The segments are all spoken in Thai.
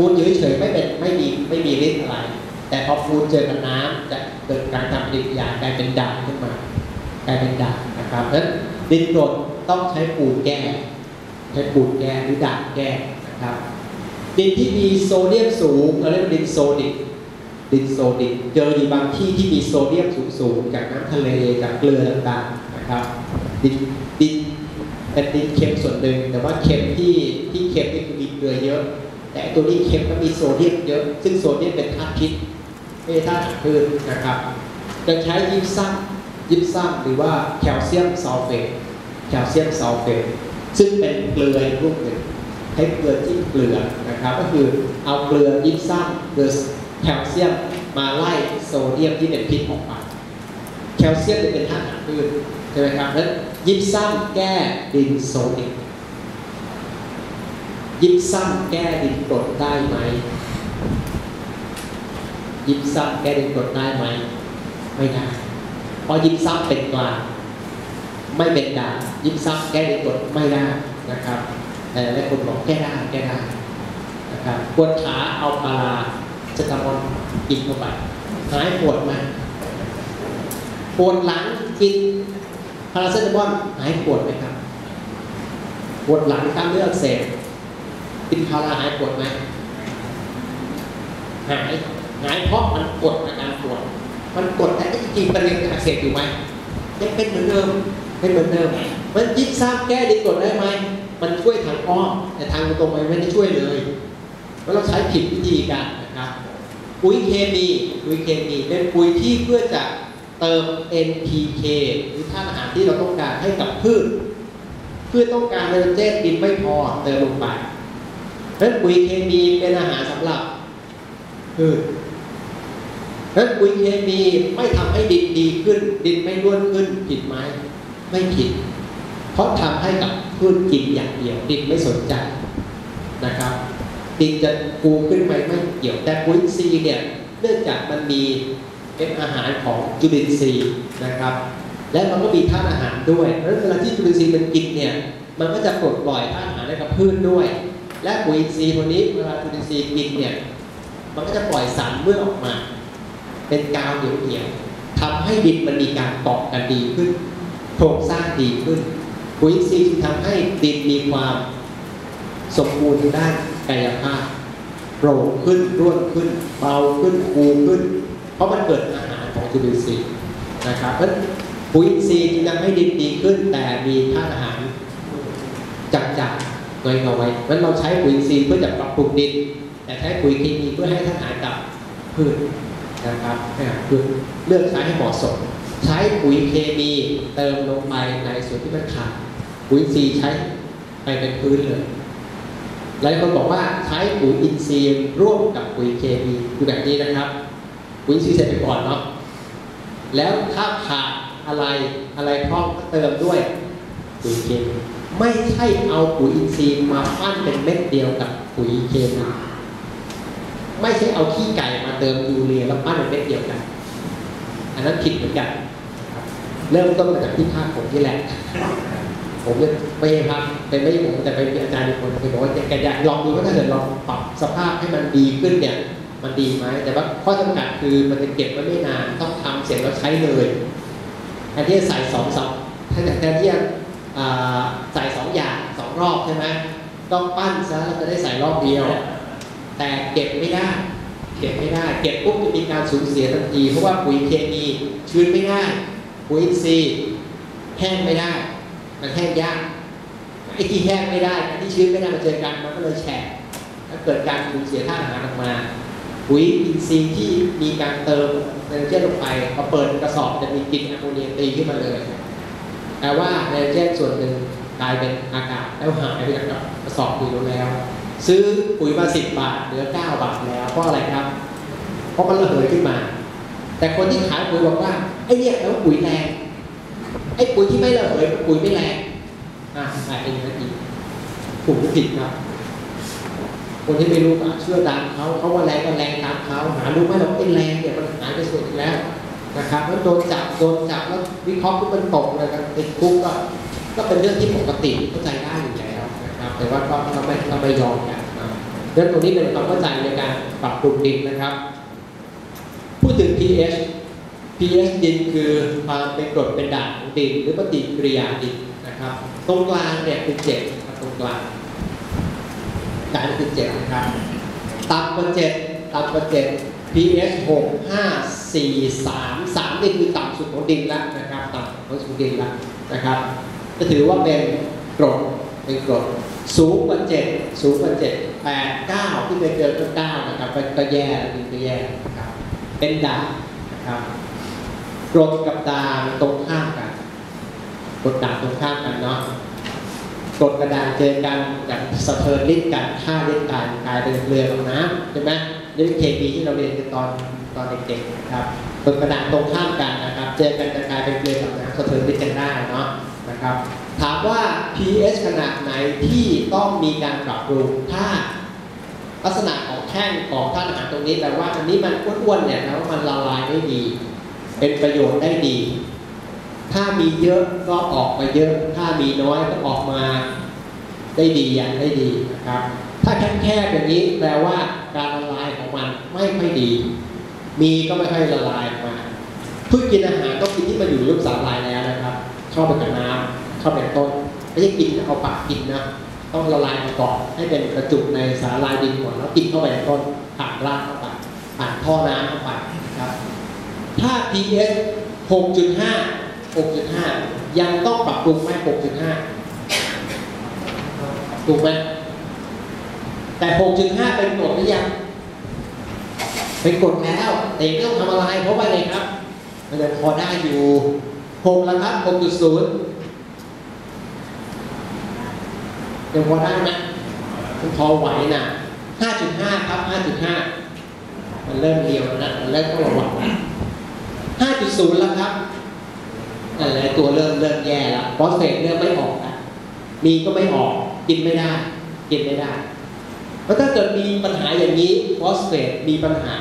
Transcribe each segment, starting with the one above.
ฟูนเฉยๆไม่เป็นไม่มีไม่มีฤทธิ์อะไร แต่พอฟูนเจอกับน้ำจะเกิดการทำปฏิกิริยากลายเป็นด่างขึ้นมากลายเป็นด่างนะครับเพราะฉะนั้นดินกรดต้องใช้ปูนแก้ใช้ปูนแก้หรือด่างแก้นะครับ ดินที่มีโซเดียมสูงเราเรียกว่าดินโซดิกดินโซดิกเจออยู่บางที่ที่มีโซเดียมสูงๆจากน้ำทะเลจากเกลือต่างๆนะครับดินดินเป็นดินเค็มส่วนหนึ่งแต่ว่าเค็มที่ที่เค็มนี่คือมีเกลือเยอะ แต่ตัวนี้เค็มก็มีโซเดียมเยอะ ซึ่งโซเดียมเป็นธาตุพิษไม่ใช่ธาตุพืชนะครับ จะใช้ยิปซัมยิปซัมหรือว่าแคลเซียมซัลเฟตแคลเซียมซัลเฟตซึ่งเป็นเกลือรูปหนึ่งให้เกลือจิ้มเกลือนะครับ ก็คือเอาเกลือยิปซัมเกลือแคลเซียมมาไล่โซเดียมที่เป็นพิษออกไปแคลเซียมจะเป็นธาตุพืชใช่ไหมครับนั้นยิปซัมแก้ดินโซเดียม ยิปซัมแก้ดินกรดได้ไหม ยิปซัมแก้ดินกรดได้ไหม ไม่ได้เพราะยิปซัมเป็นกลางไม่เป็นด่างยิปซัมแก้ดินกรดไม่ได้นะครับ แต่หลายคนบอกแก้ได้แก้ได้นะครับปวดขาเอาพาราจะทำอนกินเข้าไปหายปวดไหมปวดหลังกินพาราเซตามอลหายปวดไหมครับปวดหลังกล้ามเนื้ออักเสบ กินพาราหายปวดไหมหายหายเพราะมันกดอาการปวด มันกดแต่จริงๆประเด็นอักเสบอยู่ไหมยังเป็นเหมือนเดิมเป็นเหมือนเดิมมันยิบซ้ำแก้ดินกดได้ไหมมันช่วยทางอ้อมแต่ทางตรงไปไม่ได้ช่วยเลยเพราะเราใช้ผิดวิธีการนะครับปุ๋ยเคมีปุ๋ยเคมีเป็นปุ๋ยที่เพื่อจะเติม NPK หรือธาตุอาหารที่เราต้องการให้กับพืชเพืชต้องการไนโตรเจนดินไม่พอเติมลงไป นั้นปุ๋ยเคมีเป็นอาหารสำหรับพืชเราะฉะนั้นปุ๋ยเคมีไม่ทำให้ดินดีขึ้น ดินไม่ร่วนขึ้นผิดไหมไม่ผิด เพราะทำให้กับพืชกินอย่างเดียว ดินไม่สนใจนะครับ ดินจะฟูขึ้นไหมไม่เกี่ยวแต่ปุ๋ยซีเนี่ยเนื่องจากมันมีเป็นอาหารของจุลินทรีย์นะครับ และมันก็มีธาตุอาหารด้วยเพราะฉะนั้นเวลาที่จุลินทรีย์มันกินเนี่ยมันก็จะปลดปล่อยธาตุอาหารให้กับพืชด้วย และปุ๋ยอินทรีย์ตัวนี้เวลาจุลินทรีย์กินเนี่ยมันก็จะปล่อยสารเมื่อออกมา เป็นกาวเหนียวๆทำให้ดินมันมีการเกาะกันดีขึ้น โครงสร้างดีขึ้น ปุ๋ยอินทรีย์จึงทำให้ดินมีความสมบูรณ์ด้านกายภาพโปร่งขึ้นร่วนขึ้นเบาขึ้นฟูขึ้น เพราะมันเกิดอาหารของจุลินทรีย์นะครับเพราะปุ๋ยอินทรีย์จึงทำให้ดินดีขึ้น แต่มีธาตุอาหารจัดจัด ๆน้อยน้อยๆเพราะเราใช้ปุ๋ยอินทรีย์เพื่อจะปรับปรุงดิน แต่ใช้ปุ๋ยเคมีเพื่อให้ธาตุอาหารกับพืชนะครับให้กับพืชเลือกใช้ให้เหมาะสม ใช้ปุ๋ยเคมีเติมลงไปในส่วนที่มันขาดปุ๋ยอินทรีย์ใช้ไปเป็นพื้นเลยหลายคนบอกว่าใช้ปุ๋ยอินทรีย์ร่วมกับปุ๋ยเคมีคือแบบนี้นะครับ ปุ๋ยอินทรีย์เสร็จไปก่อนเนาะแล้วถ้าขาดอะไรอะไรพร่องก็เติมด้วยปุ๋ยเคมี ไม่ใช่เอาปุ๋ยอินทรีย์มาปั้นเป็นเม็ดเดียวกับปุ๋ยเคมีไม่ใช่เอาขี้ไก่มาเติมยูเรียแล้วปั้นเป็นเม็ดเดียวกัน อันนั้นผิดเหมือนกัน เริ่มต้นมาจากที่ภาคผมที่แหละผมเนี่ยไม่ใช่พระเป็นไม่ใช่ผมแต่เป็นอาจารย์อีกคนเคยบอกว่าแกอยากลองดูว่าถ้าเกิดลองปรับสภาพให้มันดีขึ้นเนี่ย มันดีไหมแต่ว่าข้อจำกัดคือมันจะเก็บไว้ไม่นานต้องทำเสร็จแล้วใช้เลยแทนที่จะใส่สองสองถ้าแทนที่จะ ใส่สองอย่างสองรอบใช่ไหมต้องปั้นซะแล้วจะได้ใส่รอบเดียว แต่เก็บไม่ได้ เก็บไม่ได้ เก็บปุ๊บจะมีการสูญเสียทันที เพราะว่าปุ๋ยเคมีชื้นไม่ได้ ปุ๋ยอินทรีย์แห้งไม่ได้ มันแห้งยากไอ้ที่แห้งไม่ได้ที่ชื้นไม่ได้มาเจอกันมันก็เลยแฉะถ้าเกิดการสูญเสียธาตุอาหารออกมาปุ๋ยอินทรีย์ที่มีการเติมไนโตรเจนลงไปพอเปิดกระสอบจะมีกลิ่นแอมโมเนียตีขึ้นมาเลย แปลว่าไนโตรเจนส่วนหนึ่งกลายเป็นอากาศแล้วหายไปจากกระสอบปุ๋ยแล้ว ซื้อปุ๋ยมาสิบบาทเหลือเก้าบาทแล้วเพราะอะไรครับ เพราะมันระเหยขึ้นมา แต่คนที่ขายปุ๋ยบอกว่าไอ้เนี่ยแล้วปุ๋ยแรงไอ้ปุ๋ยที่ไม่ระเหยปุ๋ยไม่แรงอ่าขายเป็นอย่างนั้นอีกถูกผิดครับคนที่ไม่รู้ก็เชื่อตามเขาเขาว่าแรงก็แรงตามเขาหารู้ไหมเราไอ้แรงเนี่ยมันหายไปส่วนแล้ว นะครับแล้วโดนจับโดนจับแล้ววิเคราะห์ปุ๊บมันตกเลยกันติดคุกก็ก็เป็นเรื่องที่ปกติเข้าใจได้อยู่แล้วนะครับแต่ว่าก็เราไม่เราไม่ยอมกันนะดังนั้นตรงนี้เป็นความเข้าใจในการปรับปรุงดินนะครับ พูดถึง pH pH ดินคือความเป็นกรดเป็นด่างของดิน หรือปฏิกิริยาดินนะครับ ตรงกลางเนี่ยคือเจ็ดตรงกลางกลารคือเจ็ดนะครับต่ำกว่าเจ็ดต่ำกว่าเจ็ด pH หกห้าสี่สามสามนี่คือต่ำสุดของดินแล้วนะครับต่ำของสุดดินแล้วนะครับจะถือว่าเป็นกรดเป็นกรดสูงกว่าเจ็ดสูงกว่าเจ็ดแปดเก้าที่ไปเจอก็เก้านะครับก็แย่ดินก็แย่นะครับเป็นด่างนะครับกรดกับด่างตรงข้ามกันกรดด่างตรงข้ามกันเนาะกรดกระดานเจอกันกับสะเทินลิ้นกันฆ่าลิ้นกันกลายเป็นเกลือลงน้ำใช่ไหม นี่เป็นเคมีที่เราเรียนกันตอนตอนเด็กๆนะครับกรดกระดานตรงข้ามกันนะครับ เจอกันจะกลายเป็นเกลือลงน้ำสะเทินลิ้นกันได้เนาะนะครับ ถามว่า pH ขนาดไหนที่ต้องมีการปรับปรุงถ้าลักษณะของแท่งของธาตุอาหารตรงนี้แปลว่าอันนี้มันอ้วนๆเนี่ยแล้วมันละลายได้ดี เป็นประโยชน์ได้ดี ถ้ามีเยอะก็ออกมาเยอะ ถ้ามีน้อยก็ออกมาได้ดีอย่างได้ดีนะครับ ถ้าแคบๆอย่างนี้แปลว่าการละ มันไม่ค่อยดี มีก็ไม่ค่อยละลายออกมาพืชกินอาหารต้องกินที่มันอยู่รูปสาลายแล้วนะครับเข้าไปกับน้ำเข้าไปต้นไม่ใช่กินเอาปากกินนะต้องละลายมาก่อนให้เป็นกระจุกในสาลายดินก่อนแล้วกินเข้าไปในต้นผ่านรากเข้าไปผ่านท่อน้ำเข้าไปนะครับถ้า pH 6.5 6.5 ยังต้องปรับปรุงไหม6.5 ถูกไหมแต่ 6.5 เป็นกฎหรือยัง เป็นกฎแล้วแต่ยังไม่ต้องทำอะไรเพราะว่าอะไรครับ มันจะพอได้อยู่6แล้วครับ6.0ยังพอได้ไหมพอไหวนะ5.5ครับ5.5มันเริ่มเรียวแล้วนะมันเริ่มต้องระวังแล้ว5.0แล้วครับอะไรตัวเริ่มเริ่มแย่แล้วฟอสเฟตเริ่มไม่ออกแล้วมีก็ไม่ออกกินไม่ได้ กินไม่ได้ ราะถ้าเกิดมีปัญหาอย่างนี้ฟอสเฟตมีปัญหา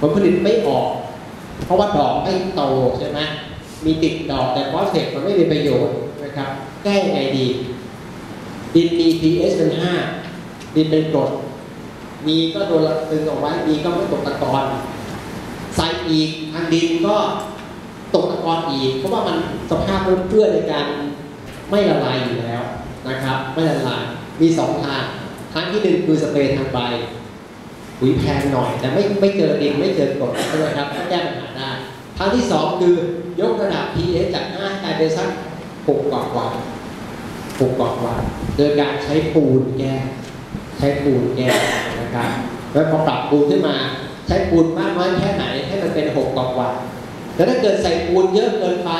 ผลผลิตไม่ออก เพราะว่าดอกไม่โตใช่ไหมมีติดดอกแต่ฟอสเฟตมันไม่มีประโยชน์นะครับแก้ยังไงดี ดินมี pH เป็น5ดินเป็นกรดมีก็โดนตึงออกไว้มีก็ไม่ตกตะกอนใส่อีกทางดินก็ตกตะกอนอีก เพราะว่ามันสภาพเพื่อในการไม่ละลายอยู่แล้วนะครับ ไม่ละลายมีสองทาง ทางที่หนึ่งคือสเปรย์ทางใบปุ๋ยแพงหน่อย แต่ไม่ไม่เจอดินไม่เจอกรดใช่ไหมครับก็แก้ปัญหาได้ทางที่สองคือยกระดับ pH จาก5กลายเป็นสักหกกว่ากว่าหกกว่ากว่าโดยการใช้ปูนแก้ใช้ปูนแก้นะครับแล้วพอปรับปูนขึ้นมาใช้ปูนมากน้อยแค่ไหนให้มันเป็นหกกว่ากว่าแต่ถ้าเกิดใส่ปูนเยอะเกินไป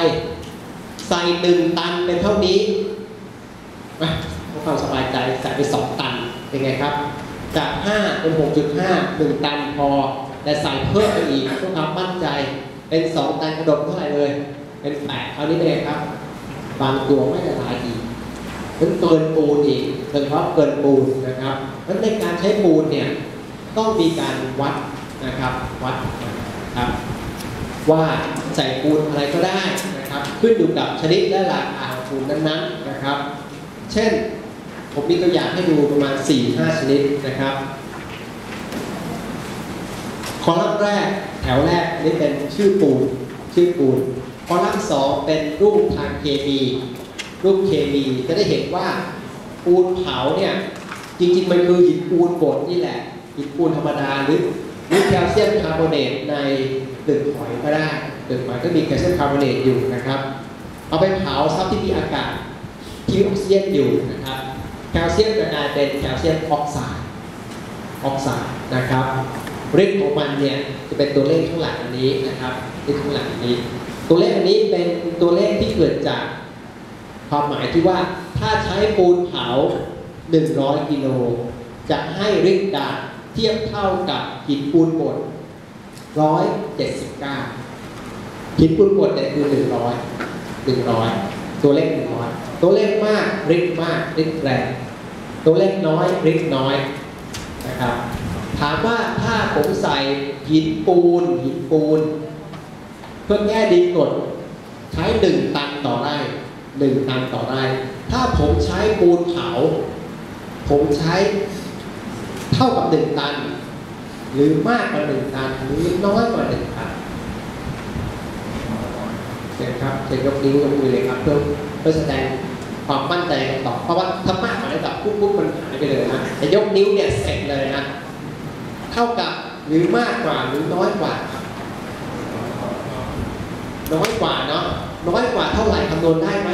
ใส่หนึ่งตันเป็นเท่านี้มาเพื่อความสบายใจใส่ไปสอง เป็นไงครับ จากห้าเป็นหกจุดห้าหนึ่งตันพอ แต่ใส่เพิ่มไปอีกเพื่อความมั่นใจ เป็นสองตันกระดกเท่าไหร่เลย เป็นแปดเท่านี้เองครับ บางตัวไม่ละลายอีกมันเกินปูนอีกโดยเฉพาะเกินปูนนะครับเพราะในการใช้ปูนเนี่ยต้องมีการวัดนะครับวัดนะครับว่าใส่ปูนอะไรก็ได้นะครับ ขึ้นอยู่กับชนิดและราคาของปูนนั้นๆนะครับ เช่น ผมมีตัวอย่างให้ดูประมาณ 4-5 ชนิดนะครับ คอลัมน์แรกแถวแรกนี่เป็นชื่อปูนชื่อปูนคอลัมน์สองเป็นรูปทางเคมีรูปเคมีจะได้เห็นว่าปูนเผาเนี่ยจริงๆมันคือหินปูนบดนี่แหละหินปูนธรรมดาหรือหรือแคลเซียมคาร์บอเนตในตึกหอยก็ได้ตึกหอยก็มีแคลเซียมคาร์บอเนตอยู่นะครับ เอาไปเผาซับที่มีอากาศที่ออกซิเจนอยู่นะครับ แคลเซียมจะกลายเป็นแคลเซียมออกไซด์ออกไซด์นะครับฤทธิ์ของมันเนี่ยจะเป็นตัวเลขข้างหลังอันนี้นะครับฤทธิ์ข้างหลังอันนี้ ตัวเลขอันนี้เป็นตัวเลขที่เกิดจากความหมายที่ว่าถ้าใช้ปูนเผา 100 กิโล จะให้ฤทธิ์ดาเทียบเท่ากับหินปูนบด179หินปูนบดเนี่ยคือ 100 100 ตัวเลข100 ตัวเลขมากฤทธิ์มากฤทธิ์แรง ตัวเลขน้อยฤทธิ์น้อยนะครับถามว่าถ้าผมใส่หินปูนหินปูน เพื่อแก้ดินกดใช้1ตันต่อไร่หนึ่งตันต่อไร่ถ้าผมใช้ปูนเผา ผมใช้เท่ากับหนึ่งตัน หรือมากกว่าหนึ่งตันหรือน้อยกว่าหนึ่งตันเชิญครับเชิญยกนิ้วยกมือเลยครับเพื่อเพื่อแสดง ความมั่นใจกันต่อเพราะว่าถ้ามากกว่าระดับปุ๊บปุ๊บมันหายไปเลยนะแต่ยกนิ้วเนี่ยเสร็จเลยนะเท่ากับหรือมากกว่าหรือน้อยกว่า น้อยกว่าเนาะน้อยกว่าเท่าไหร่คำนวณได้ไหม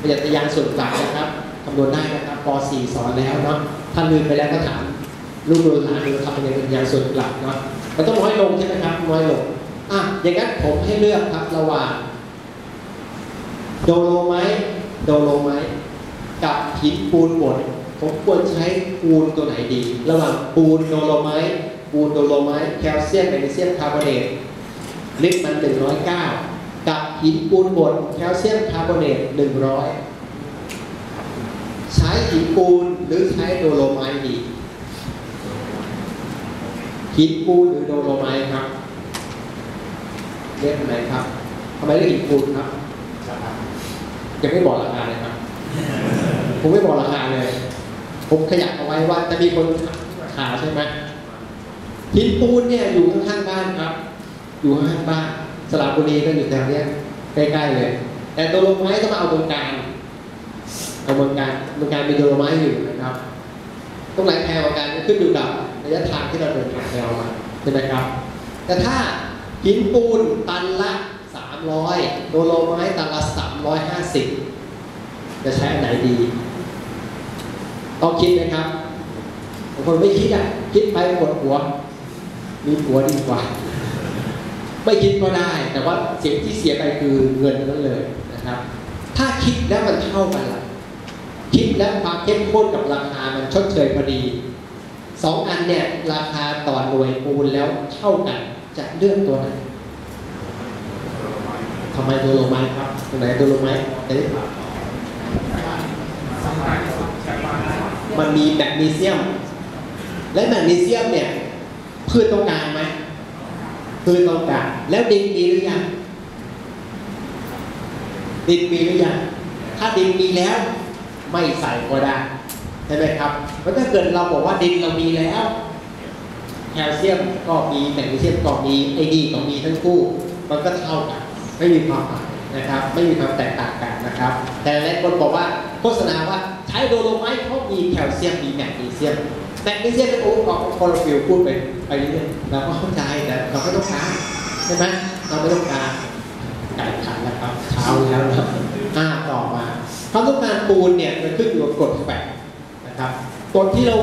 ประหยัดยานส่วนต่างนะครับคำนวณได้นะครับป .4 สอนแล้วเนาะถ้าลืมไปแล้วก็ถามลูกหลานดูทำเป็นยานส่วนกลับเนาะมันต้องน้อยลงใช่ไหมครับน้อยลงอะอย่างนั้นผมให้เลือกครับระหว่างโดโลไม โดโลไมต์กับหินปูนบดผมควรใช้ปูนตัวไหนดี ระหว่างปูนโดโลไมต์ปูนโดโลไมต์แคลเซียมแมกนีเซียมคาร์บอเนตลิตรมัน 109 กับหินปูนบดแคลเซียมคาร์บอเนต100 ใช้หินปูนหรือใช้โดโลไมต์ดี หินปูนหรือโดโลไมต์ครับเรียกอะไรครับทำไมเรียกหินปูนครับ ยังไม่บอกราคาเลยครับ ผมไม่บอกราคาเลย ผมขยับเอาไว้ว่าจะมีคนถาใช่ไหมหินปูนเนี่ยอยู่ข้างๆบ้านครับ อยู่ข้างๆบ้านสระบุรีก็อยู่แถวเนี้ยใกล้ๆเลย แต่โดโลไมต์ต้องมาเอาเมืองกลารเอาเมืองการเมืองการมีโดโลไมต์อยู่นะครับตรงไหนแพงกว่ากันขึ้นอยู่กับระยะทางที่เราเดินทางไปเอามาใช่ไหมครับ แต่ถ้าหินปูนตันละ 300โดโลไม้ตันละ350จะใช้อันไหนดีต้องคิดนะครับบางคนไม่คิดอะ คิดไปปวดหัว มีหัวดีกว่า ไม่คิดก็ได้ แต่ว่าเสียที่เสียไปคือเงินนั้นเลยนะครับ ถ้าคิดแล้วมันเท่ากันล่ะคิดแล้วความเข้มข้นกับราคามันชดเชยพอดีสองอันเนี่ยราคาต่อหน่วยปูนแล้วเท่ากันจะเลือกตัวไหน ทำไมโดโลไมต์ครับตัวไหนโดโลไมต์เอ๊ะมันมีแมกนีเซียม และแมกนีเซียมเนี่ยพืชต้องการไหมพืชต้องการ แล้วดินมีหรือยัง ดินมีหรือยัง ถ้าดินมีแล้วไม่ใส่ก็ได้ใช่ไหมครับเพราะถ้าเกิดเราบอกว่าดินเรามีแล้วแคลเซียมก็มีแมกนีเซียมก็มีไอดีก็มีทั้งคู่ มันก็เท่ากัน ไม่มีความหมายนะครับ ไม่มีความแตกต่างกันนะครับ แต่หลายคนบอกว่าโฆษณาว่าใช้โดโลไมต์เพราะมีแคลเซียมมีแมกนีเซียมแมกนีเซียมเป็นโอ้ของคอร์ฟิลพูดไปไปเรื่อยๆเราก็เข้าใจแต่เราไม่ต้องการใช่ไหมเราไม่ต้องการไก่ขันแล้วครับเช้าแล้วนะครับอ่าต่อมาความต้องการปูนเนี่ยมันขึ้นอยู่กับกรดแฝงนะครับกรดที่เรา